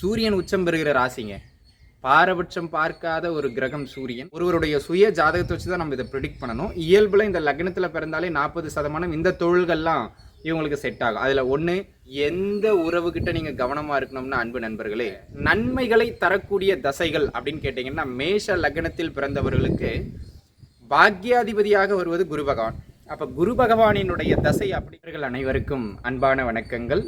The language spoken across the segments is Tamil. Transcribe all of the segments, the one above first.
சூரியன் உச்சம் பெறுகிற ராசிங்க. பாரபட்சம் பார்க்காத ஒரு கிரகம் சூரியன். ஒருவருடைய சுய ஜாதகத்தை வச்சு தான் நம்ம இதை ப்ரிடிக்ட் பண்ணணும். இயல்பில் இந்த லக்னத்தில் பிறந்தாலே நாற்பது சதமானம் இந்த தொழில்கள்லாம் இவங்களுக்கு செட் ஆகும். அதில் ஒன்று எந்த உறவுகிட்ட நீங்கள் கவனமாக இருக்கணும்னா அன்பு நண்பர்களே நன்மைகளை தரக்கூடிய தசைகள் அப்படின்னு கேட்டிங்கன்னா மேஷ லக்னத்தில் பிறந்தவர்களுக்கு பாக்யாதிபதியாக வருவது குரு பகவான். அப்போ குரு பகவானினுடைய தசை அப்படிவர்கள் அனைவருக்கும் அன்பான வணக்கங்கள்.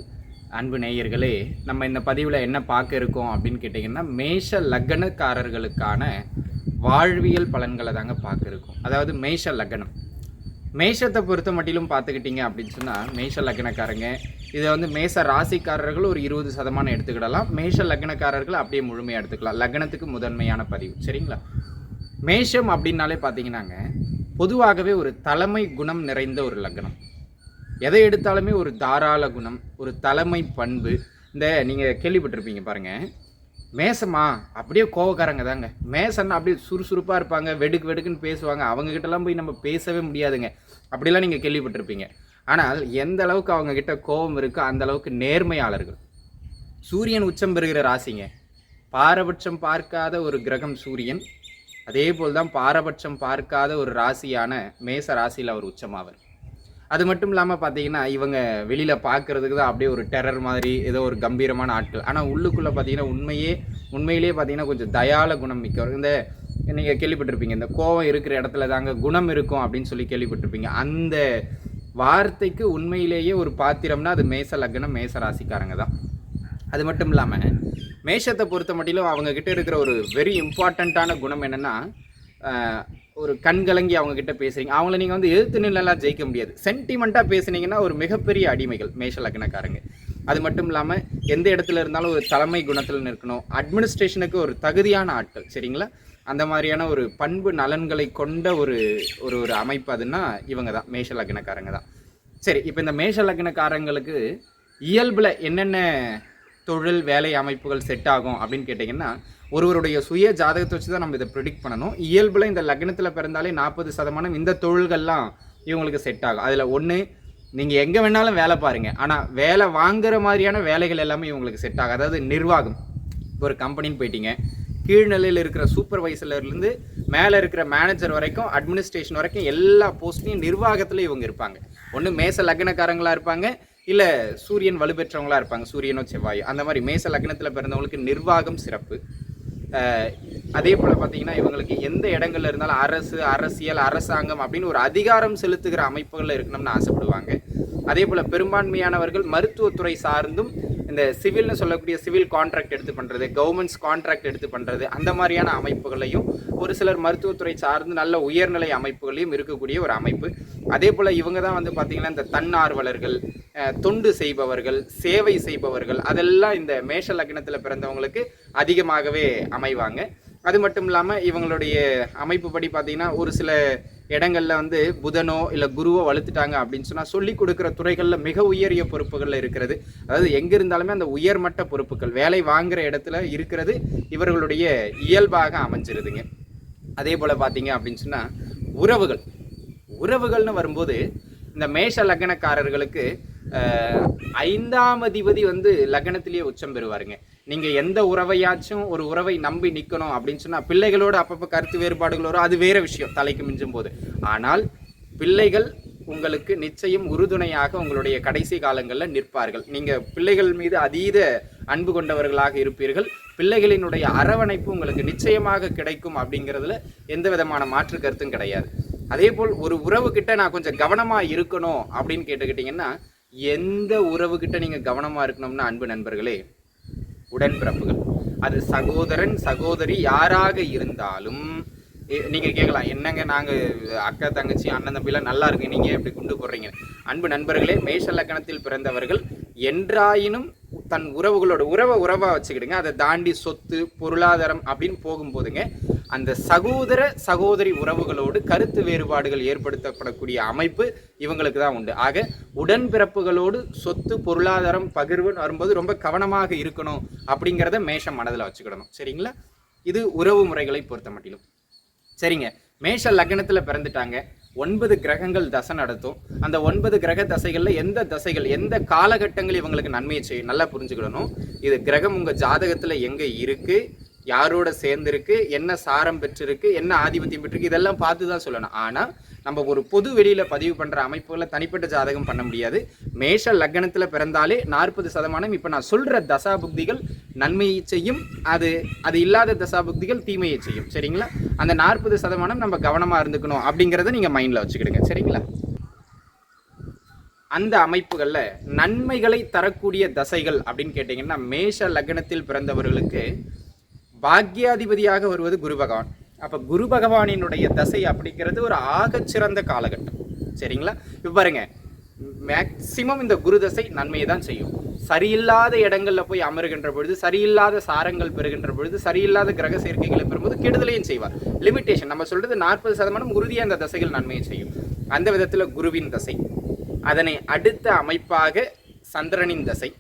அன்பு நேயர்களே நம்ம இந்த பதிவில் என்ன பார்க்க இருக்கோம் அப்படின்னு கேட்டிங்கன்னா மேஷ லக்னக்காரர்களுக்கான வாழ்வியல் பலன்களை தாங்க பார்க்க இருக்கோம். அதாவது மேஷ லக்னம். மேஷத்தை பொறுத்த மட்டிலும் பார்த்துக்கிட்டிங்க அப்படின்னு சொன்னால் மேஷ லக்னக்காரங்க இதை வந்து மேஷ ராசிக்காரர்கள் ஒரு இருபது சதமானம் எடுத்துக்கிடலாம். மேஷ லக்னக்காரர்கள் அப்படியே முழுமையாக எடுத்துக்கலாம். லக்னத்துக்கு முதன்மையான பதிவு. சரிங்களா? மேஷம் அப்படின்னாலே பார்த்தீங்கன்னாங்க பொதுவாகவே ஒரு தலைமை குணம் நிறைந்த ஒரு லக்னம். எதை எடுத்தாலுமே ஒரு தாராள குணம் ஒரு தலைமை பண்பு. இந்த நீங்கள் கேள்விப்பட்டிருப்பீங்க பாருங்கள் மேசமா? அப்படியே கோவக்காரங்க தாங்க. மேசன்னா அப்படியே சுறுசுறுப்பாக இருப்பாங்க வெடுக்கு வெடுக்குன்னு பேசுவாங்க. அவங்கக்கிட்டலாம் போய் நம்ம பேசவே முடியாதுங்க. அப்படிலாம் நீங்கள் கேள்விப்பட்டிருப்பீங்க. ஆனால் எந்த அளவுக்கு அவங்கக்கிட்ட கோபம் இருக்கோ அந்த அளவுக்கு நேர்மையாளர்கள். சூரியன் உச்சம் பெறுகிற ராசிங்க. பாரபட்சம் பார்க்காத ஒரு கிரகம் சூரியன். அதே போல் தான் பாரபட்சம் பார்க்காத ஒரு ராசியான மேச ராசியில் அவர் உச்சமாவர். அது மட்டும் இல்லாமல் பார்த்தீங்கன்னா இவங்க வெளியில் பார்க்கறதுக்கு தான் அப்படியே ஒரு டெரர் மாதிரி ஏதோ ஒரு கம்பீரமான ஆட்கள். ஆனால் உள்ளுக்குள்ளே பார்த்தீங்கன்னா உண்மையே உண்மையிலேயே பார்த்தீங்கன்னா கொஞ்சம் தயால குணம் மிக்கவர். இந்த நீங்கள் கேள்விப்பட்டிருப்பீங்க இந்த கோவம் இருக்கிற இடத்துல தாங்க குணம் இருக்கும் அப்படின்னு சொல்லி கேள்விப்பட்டிருப்பீங்க. அந்த வார்த்தைக்கு உண்மையிலேயே ஒரு பாத்திரம்னா அது மேச லக்னம் மேச ராசிக்காரங்க தான். அது மட்டும் இல்லாமல் மேஷத்தை பொறுத்த மட்டிலும் அவங்கக்கிட்ட இருக்கிற ஒரு வெரி இம்பார்ட்டண்ட்டான குணம் என்னென்னா ஒரு கண் கலங்கி அவங்க கிட்ட பேசுறீங்க. அவங்கள நீங்கள் வந்து எழுத்து நிலைலாம் ஜெயிக்க முடியாது. சென்டிமெண்ட்டாக பேசுனீங்கன்னா ஒரு மிகப்பெரிய அடிமைகள் மேஷ லக்னக்காரங்க. அது மட்டும் இல்லாமல் எந்த இடத்துல இருந்தாலும் ஒரு தலைமை குணத்தில் இருக்கணும் அட்மினிஸ்ட்ரேஷனுக்கு ஒரு தகுதியான ஆட்கள் சரிங்களா? அந்த மாதிரியான ஒரு பண்பு நலன்களை கொண்ட ஒரு ஒரு ஒரு அமைப்பு அதுன்னா இவங்க தான் மேஷ லக்னக்காரங்க தான். சரி இப்போ இந்த மேஷ லக்னக்காரங்களுக்கு இயல்பில் என்னென்ன தொழில் வேலை அமைப்புகள் செட் ஆகும் அப்படின்னு கேட்டிங்கன்னா ஒருவருடைய சுய ஜாதகத்தை வச்சு தான் நம்ம இதை ப்ரிடிக்ட் பண்ணணும். இயல்பில் இந்த லக்னத்தில் பிறந்தாலே நாற்பது சதமானம் இந்த தொழில்கள்லாம் இவங்களுக்கு செட் ஆகும். அதில் ஒன்று நீங்கள் எங்கே வேணாலும் வேலை பாருங்கள் ஆனால் வேலை வாங்குற மாதிரியான வேலைகள் எல்லாமே இவங்களுக்கு செட் ஆகும் அதாவது நிர்வாகம். இப்போ ஒரு கம்பெனின்னு போயிட்டீங்க. கீழ்நிலையில் இருக்கிற சூப்பர்வைசர்லேருந்து மேலே இருக்கிற மேனேஜர் வரைக்கும் அட்மினிஸ்ட்ரேஷன் வரைக்கும் எல்லா போஸ்ட்லையும் நிர்வாகத்தில் இவங்க இருப்பாங்க. ஒன்று மேச லக்னக்காரங்களாக இருப்பாங்க. இல்லை சூரியன் வலுப்பெற்றவங்களா இருப்பாங்க. சூரியனோ செவ்வாயோ. அந்த மாதிரி மேச லக்னத்தில் பிறந்தவங்களுக்கு நிர்வாகம் சிறப்பு. அதே போல் பார்த்தீங்கன்னா இவங்களுக்கு எந்த இடங்கள்ல இருந்தாலும் அரசு அரசியல் அரசாங்கம் அப்படின்னு ஒரு அதிகாரம் செலுத்துகிற அமைப்புகளில் இருக்கணும்னு ஆசைப்படுவாங்க. அதே போல் பெரும்பான்மையானவர்கள் மருத்துவத்துறை சார்ந்தும் இந்த சிவில்னு சொல்லக்கூடிய சிவில் கான்ட்ராக்ட் எடுத்து பண்ணுறது கவர்மெண்ட்ஸ் கான்ட்ராக்ட் எடுத்து பண்ணுறது அந்த மாதிரியான அமைப்புகளையும் ஒரு சிலர் மருத்துவத்துறை சார்ந்து நல்ல உயர்நிலை அமைப்புகளையும் இருக்கக்கூடிய ஒரு அமைப்பு. அதே போல் இவங்க தான் வந்து பார்த்திங்கன்னா இந்த தன்னார்வலர்கள் தொண்டு செய்பவர்கள் சேவை செய்பவர்கள் அதெல்லாம் இந்த மேஷ லக்னத்தில் பிறந்தவங்களுக்கு அதிகமாகவே அமைவாங்க. அது மட்டும் இல்லாமல் இவங்களுடைய அமைப்பு படி பார்த்தீங்கன்னா ஒரு சில இடங்களில் வந்து புதனோ இல்லை குருவோ வளர்த்துட்டாங்க அப்படின்னு சொன்னால் சொல்லி கொடுக்குற துறைகளில் மிக உயரிய பொறுப்புகளில் இருக்கிறது. அதாவது எங்கே இருந்தாலுமே அந்த உயர்மட்ட பொறுப்புகள் வேலை வாங்குற இடத்துல இருக்கிறது இவர்களுடைய இயல்பாக அமைஞ்சிருதுங்க. அதே போல் பார்த்தீங்க அப்படின்னு சொன்னால் உறவுகள். உறவுகள்னு வரும்போது இந்த மேஷ லக்னக்காரர்களுக்கு ஐந்தாம் அதிபதி வந்து லக்னத்திலேயே உச்சம் பெறுவாருங்க. நீங்க எந்த உறவையாச்சும் ஒரு உறவை நம்பி நிக்கணும் அப்படின்னு சொன்னா பிள்ளைகளோட அப்பப்போ கருத்து வேறுபாடுகள் வரும். அது வேற விஷயம். தலைக்கு மிஞ்சும் போது. ஆனால் பிள்ளைகள் உங்களுக்கு நிச்சயம் உறுதுணையாக உங்களுடைய கடைசி காலங்களில் நிற்பார்கள். நீங்க பிள்ளைகள் மீது அதீத அன்பு கொண்டவர்களாக இருப்பீர்கள். பிள்ளைகளினுடைய அரவணைப்பு உங்களுக்கு நிச்சயமாக கிடைக்கும் அப்படிங்கிறதுல எந்த விதமான மாற்று கருத்தும் கிடையாது. அதே போல் ஒரு உறவு கிட்ட நான் கொஞ்சம் கவனமா இருக்கணும் அப்படின்னு கேட்டுக்கிட்டீங்கன்னா எந்த உறவு கிட்ட நீங்க கவனமா இருக்கணும்னா அன்பு நண்பர்களே உடன்பிறப்புகள். அது சகோதரன் சகோதரி யாராக இருந்தாலும் நீங்கள் நீங்க கேட்கலாம் என்னங்க நாங்க அக்கா தங்கச்சி அண்ணன் தம்பிலாம் நல்லா இருக்கு நீங்க எப்படி குண்டு போடுறீங்க? அன்பு நண்பர்களே மேஷ லக்கணத்தில் பிறந்தவர்கள் என்றாயினும் தன் உறவுகளோட உறவை உறவா வச்சுக்கிடுங்க. அதை தாண்டி சொத்து பொருளாதாரம் அப்படின்னு போகும்போதுங்க அந்த சகோதர சகோதரி உறவுகளோடு கருத்து வேறுபாடுகள் ஏற்படுத்தப்படக்கூடிய அமைப்பு இவங்களுக்கு தான் உண்டு. ஆக உடன்பிறப்புகளோடு சொத்து பொருளாதாரம் பகிர்வுன்னு வரும்போது ரொம்ப கவனமாக இருக்கணும் அப்படிங்கிறத மேஷம் மனதில் வச்சுக்கிடணும். சரிங்களா? இது உறவு முறைகளை பொறுத்த மட்டிலும். சரிங்க. மேஷ லக்னத்தில் பிறந்துட்டாங்க. ஒன்பது கிரகங்கள் தசை நடத்தும். அந்த ஒன்பது கிரக தசைகளில் எந்த தசைகள் எந்த காலகட்டங்கள் இவங்களுக்கு நன்மையை செய்யும்? நல்லா புரிஞ்சுக்கிடணும். இது கிரகம் உங்கள் ஜாதகத்தில் எங்கே இருக்குது யாரோட சேர்ந்துருக்கு என்ன சாரம் பெற்றிருக்கு என்ன ஆதிபத்தியம் பெற்றிருக்கு இதெல்லாம் பார்த்து தான் சொல்லணும். ஆனால் நம்ம ஒரு பொது வெளியில் பதிவு பண்ணுற அமைப்புகளை தனிப்பட்ட ஜாதகம் பண்ண முடியாது. மேஷ லக்னத்தில் பிறந்தாலே நாற்பது சதமானம் இப்போ நான் சொல்கிற தசா புக்திகள் நன்மையை செய்யும் அது அது இல்லாத தசா புக்திகள் தீமையை செய்யும். சரிங்களா? அந்த நாற்பது சதமானம் நம்ம கவனமாக இருந்துக்கணும் அப்படிங்கிறத நீங்கள் மைண்டில் வச்சுக்கிடுங்க. சரிங்களா? அந்த அமைப்புகளில் நன்மைகளை தரக்கூடிய தசைகள் அப்படின்னு கேட்டிங்கன்னா மேஷ லக்னத்தில் பிறந்தவர்களுக்கு பாக்யாதிபதியாக வருவது குரு பகவான். அப்போ குரு பகவானினுடைய தசை அப்படிங்கிறது ஒரு ஆகச்சிறந்த காலகட்டம். சரிங்களா? இப்போ பாருங்க. மேக்சிமம் இந்த குரு தசை நன்மையை தான் செய்யும். சரியில்லாத இடங்களில் போய் அமருகின்ற பொழுது சரியில்லாத சாரங்கள் பெறுகின்ற பொழுது சரியில்லாத கிரக சேர்க்கைகளை பெறும்போது கெடுதலையும் செய்வார். லிமிட்டேஷன் நம்ம சொல்றது நாற்பது சதமானம் உறுதியாக அந்த தசைகள் நன்மையை செய்யும். அந்த விதத்தில் குருவின் தசை. அதனை அடுத்த அமைப்பாக சந்திரனின் தசை.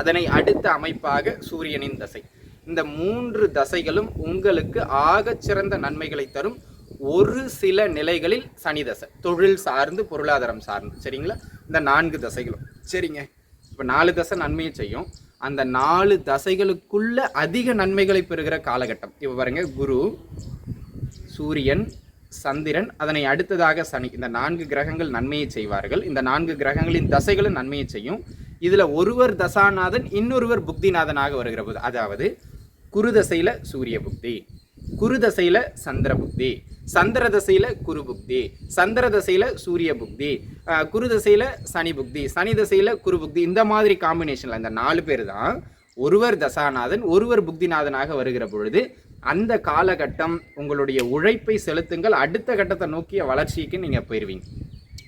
அதனை அடுத்த அமைப்பாக சூரியனின் தசை. இந்த மூன்று தசைகளும் உங்களுக்கு ஆகச் சிறந்த நன்மைகளை தரும். ஒரு சில நிலைகளில் சனி தசை தொழில் சார்ந்து பொருளாதாரம் சார்ந்து. சரிங்களா? இந்த நான்கு தசைகளும். சரிங்க. இப்போ நாலு தசை நன்மையை செய்யும். அந்த நாலு தசைகளுக்குள்ள அதிக நன்மைகளை பெறுகிற காலகட்டம். இப்போ பாருங்க குரு சூரியன் சந்திரன் அதனை அடுத்ததாக சனி. இந்த நான்கு கிரகங்கள் நன்மையை செய்வார்கள். இந்த நான்கு கிரகங்களின் தசைகளும் நன்மையை செய்யும். இதுல ஒருவர் தசாநாதன் இன்னொருவர் புக்திநாதனாக வருகிற போது அதாவது குருதசையில் சூரிய புக்தி குருதசையில் சந்திர புக்தி சந்திர தசையில குரு புக்தி சந்திர தசையில சூரிய புக்தி அஹ், குரு சனி புக்தி சனி தசையில குரு புக்தி இந்த மாதிரி காம்பினேஷன்ல இந்த நாலு பேர் தான் ஒருவர் தசாநாதன் ஒருவர் புக்திநாதனாக வருகிற பொழுது அந்த காலகட்டம் உங்களுடைய உழைப்பை செலுத்துங்கள். அடுத்த கட்டத்தை நோக்கிய வளர்ச்சிக்கு நீங்க போயிருவீங்க.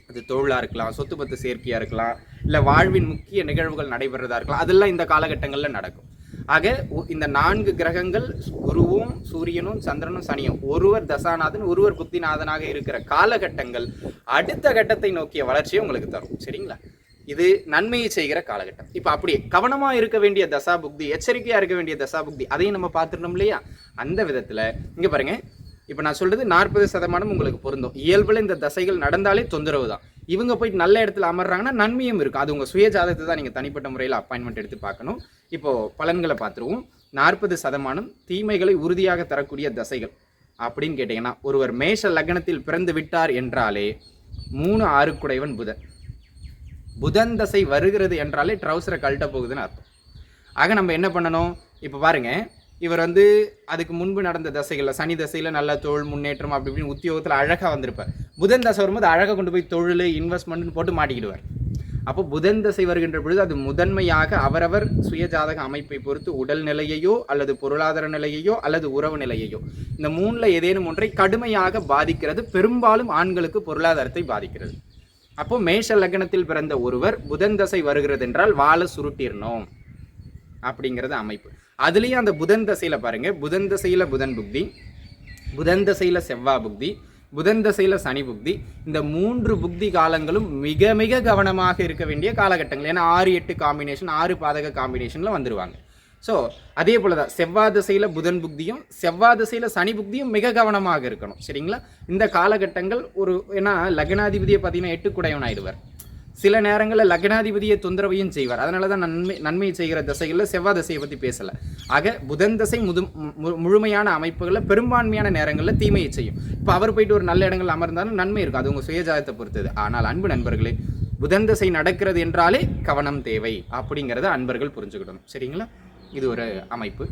அது தொழிலாக இருக்கலாம் சொத்து பத்து சேர்க்கையாக இருக்கலாம் இல்லை வாழ்வின் முக்கிய நிகழ்வுகள் நடைபெறதா இருக்கலாம். அதெல்லாம் இந்த காலகட்டங்களில் நடக்கும். ஆக உ- இந்த நான்கு கிரகங்கள் குருவும் சூரியனும் சந்திரனும் சனியும் ஒருவர் தசாநாதன் ஒருவர் புத்திநாதனாக இருக்கிற காலகட்டங்கள் அடுத்த கட்டத்தை நோக்கிய வளர்ச்சியை உங்களுக்கு தரும். சரிங்களா? இது நன்மையை செய்கிற காலகட்டம். இப்போ அப்படியே கவனமாக இருக்க வேண்டிய தசா புக்தி எச்சரிக்கையாக இருக்க வேண்டிய தசா புக்தி அதையும் நம்ம பார்த்துட்டோம் இல்லையா? அந்த விதத்தில் இங்கே பாருங்க. இப்போ நான் சொல்றது நாற்பது சதமானம் உங்களுக்கு பொருந்தும். இயல்பில் இந்த தசைகள் நடந்தாலே தொந்தரவு தான். இவங்க போயிட்டு நல்ல இடத்துல அமர்றாங்கன்னா நன்மையும் இருக்குது அது உங்கள் சுய ஜாதகத்தை தான் நீங்கள் தனிப்பட்ட முறையில் அப்பாயின்மெண்ட் எடுத்து பார்க்கணும். இப்போது பலன்களை பார்த்துருவோம். நாற்பது சதமானம் தீமைகளை உறுதியாக தரக்கூடிய தசைகள். அப்படின்னு கேட்டிங்கன்னா ஒருவர் மேஷ லக்னத்தில் பிறந்து விட்டார் என்றாலே மூணு ஆறுக்குடையவன் புதன். புதன் தசை வருகிறது என்றாலே ட்ரௌசரை கழட்ட போகுதுன்னு அர்த்தம். ஆக நம்ம என்ன பண்ணணும்? இப்போ பாருங்கள் இவர் வந்து அதுக்கு முன்பு நடந்த தசைகளில் சனி தசையில் நல்ல தொழில் முன்னேற்றம் அப்படி இப்படின்னு உத்தியோகத்தில் அழகாக வந்திருப்பார். புதன் தசை வரும்போது அழகாக கொண்டு போய் தொழில் இன்வெஸ்ட்மெண்ட்னு போட்டு மாட்டிக்கிடுவார். அப்போ புதன் தசை வருகின்ற பொழுது அது முதன்மையாக அவரவர் சுயஜாதக அமைப்பை பொறுத்து உடல் நிலையையோ அல்லது பொருளாதார நிலையையோ அல்லது உறவு நிலையையோ. இந்த மூணில் ஏதேனும் ஒன்றை கடுமையாக பாதிக்கிறது பெரும்பாலும் ஆண்களுக்கு பொருளாதாரத்தை பாதிக்கிறது. அப்போ மேஷ லக்னத்தில் பிறந்த ஒருவர் புதன் தசை வருகிறது என்றால் வாழை சுருட்டிடணும் அப்படிங்கிறது அமைப்பு. அதுலேயும் அந்த புதன் தசையில் பாருங்கள் புதன் தசையில் புதன் புக்தி புதன் தசையில் செவ்வாய் புக்தி புதன் தசையில் சனி புக்தி. இந்த மூன்று புக்தி காலங்களும் மிக மிக கவனமாக இருக்க வேண்டிய காலகட்டங்கள். ஏன்னா ஆறு எட்டு காம்பினேஷன் ஆறு பாதக காம்பினேஷனில் வந்துடுவாங்க ஸோ அதே போல தான் செவ்வாய் திசையில் புதன் புக்தியும் செவ்வாய் திசையில் சனி புக்தியும் மிக கவனமாக இருக்கணும். சரிங்களா? இந்த காலகட்டங்கள் ஒரு ஏன்னா லக்னாதிபதியை பார்த்தீங்கன்னா எட்டு குடையவன் ஆயிடுவார். சில நேரங்களில் லக்னாதிபதியை தொந்தரவையும் செய்வார். அதனால தான் நன்மை நன்மையை செய்கிற திசைகளில் செவ்வாய் தசையை பற்றி பேசலை. ஆக புதன் தசை முது மு- முழுமையான அமைப்புகளில் பெரும்பான்மையான நேரங்களில் தீமையை செய்யும். இப்போ அவர் போயிட்டு ஒரு நல்ல இடங்கள் அமர்ந்தாலும் நன்மை இருக்கும் அது உங்கள் சுயஜாதத்தை பொறுத்தது. ஆனால் அன்பு நண்பர்களே புதன் தசை நடக்கிறது என்றாலே கவனம் தேவை அப்படிங்கிறத அன்பர்கள் புரிஞ்சுக்கிடணும். சரிங்களா? இது ஒரு அமைப்பு.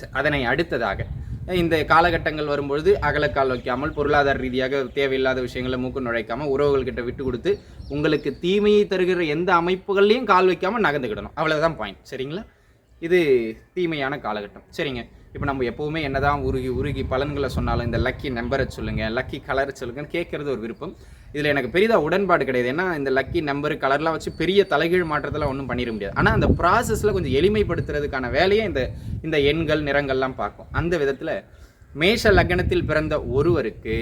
ச- அதனை அடுத்ததாக இந்த காலகட்டங்கள் வரும்பொழுது அகலக்கால் வைக்காமல் பொருளாதார ரீதியாக தேவையில்லாத விஷயங்களை மூக்கு நுழைக்காம உறவுகள்கிட்ட விட்டு கொடுத்து உங்களுக்கு தீமையை தருகிற எந்த அமைப்புகள்லையும் கால் வைக்காமல் நகர்ந்துக்கிடணும். அவ்வளோதான் பாயிண்ட் சரிங்களா? இது தீமையான காலகட்டம். சரிங்க. இப்போ நம்ம எப்போவுமே என்னதான் உருகி உருகி பலன்களை சொன்னாலும் இந்த லக்கி நம்பரை சொல்லுங்கள் லக்கி கலரை சொல்லுங்கன்னு கேட்குறது ஒரு விருப்பம். இதில் எனக்கு பெரிதாக உடன்பாடு கிடையாது. ஏன்னா இந்த லக்கி நம்பர் கலர்லாம் வச்சு பெரிய தலைகீழ் மாற்றத்தெல்லாம் ஒன்றும் பண்ணிட முடியாது. ஆனால் அந்த ப்ராசஸில் கொஞ்சம் எளிமைப்படுத்துறதுக்கான வேலையை இந்த இந்த எண்கள் நிறங்கள்லாம் பார்க்கும். அந்த விதத்தில் மேஷ லக்னத்தில் பிறந்த ஒருவருக்கு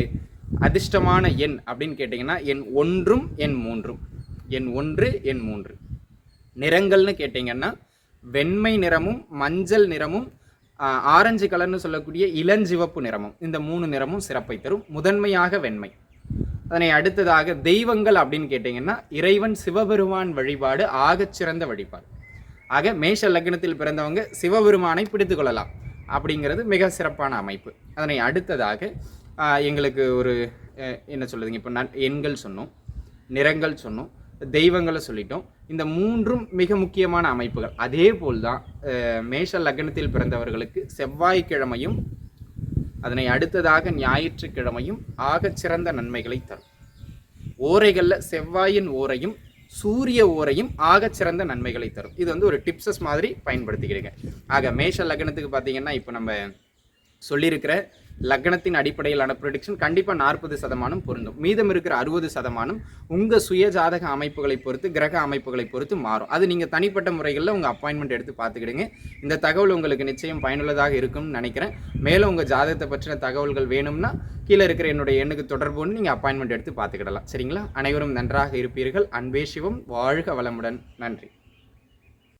அதிர்ஷ்டமான எண் அப்படின்னு கேட்டிங்கன்னா என் ஒன்றும் எண் மூன்றும். என் ஒன்று எண் மூன்று. நிறங்கள்னு கேட்டிங்கன்னா வெண்மை நிறமும் மஞ்சள் நிறமும் ஆரஞ்சு கலர்னு சொல்லக்கூடிய இளஞ்சிவப்பு நிறமும். இந்த மூணு நிறமும் சிறப்பை தரும். முதன்மையாக வெண்மை. அதனை அடுத்ததாக தெய்வங்கள் அப்படின்னு கேட்டிங்கன்னா இறைவன் சிவபெருமான் வழிபாடு ஆகச்சிறந்த வழிபாடு. ஆக மேஷ லக்னத்தில் பிறந்தவங்க சிவபெருமானை பிடித்து கொள்ளலாம் அப்படிங்கிறது மிக சிறப்பான அமைப்பு. அதனை அடுத்ததாக எங்களுக்கு ஒரு என்ன சொல்லுதுங்க இப்போ நன் எண்கள் சொன்னோம் நிறங்கள் சொன்னோம் தெய்வங்களை சொல்லிட்டோம். இந்த மூன்றும் மிக முக்கியமான அமைப்புகள். அதே போல் தான் மேஷ லக்னத்தில் பிறந்தவர்களுக்கு செவ்வாய்க்கிழமையும் அதனை அடுத்ததாக ஞாயிற்றுக்கிழமையும் ஆகச் சிறந்த நன்மைகளை தரும். ஓரைகளில் செவ்வாயின் ஓரையும் சூரிய ஓரையும் ஆகச்சிறந்த நன்மைகளை தரும். இது வந்து ஒரு டிப்ஸஸ் மாதிரி பயன்படுத்திக்கிறீங்க. ஆக மேஷ லக்னத்துக்கு பார்த்தீங்கன்னா இப்போ நம்ம சொல்லியிருக்கிற லக்னத்தின் அடிப்படையிலான ப்ரொடிக்ஷன் கண்டிப்பாக நாற்பது சதமானம் பொருந்தும். மீதம் இருக்கிற அறுபது சதமானம் உங்கள் சுய ஜாதக அமைப்புகளை பொறுத்து கிரக அமைப்புகளை பொறுத்து மாறும். அது நீங்கள் தனிப்பட்ட முறைகளில் உங்கள் அப்பாயின்மெண்ட் எடுத்து பார்த்துக்கிடுங்க. இந்த தகவல் உங்களுக்கு நிச்சயம் பயனுள்ளதாக இருக்கும்னு நினைக்கிறேன். மேலும் உங்கள் ஜாதகத்தை பற்றின தகவல்கள் வேணும்னா கீழே இருக்கிற என்னுடைய எண்ணுக்கு தொடர்பு நீங்கள் அப்பாயின்மெண்ட் எடுத்து பார்த்துக்கிடலாம். சரிங்களா? அனைவரும் நன்றாக இருப்பீர்கள். அன்பே சிவம். வாழ்க வளமுடன். நன்றி.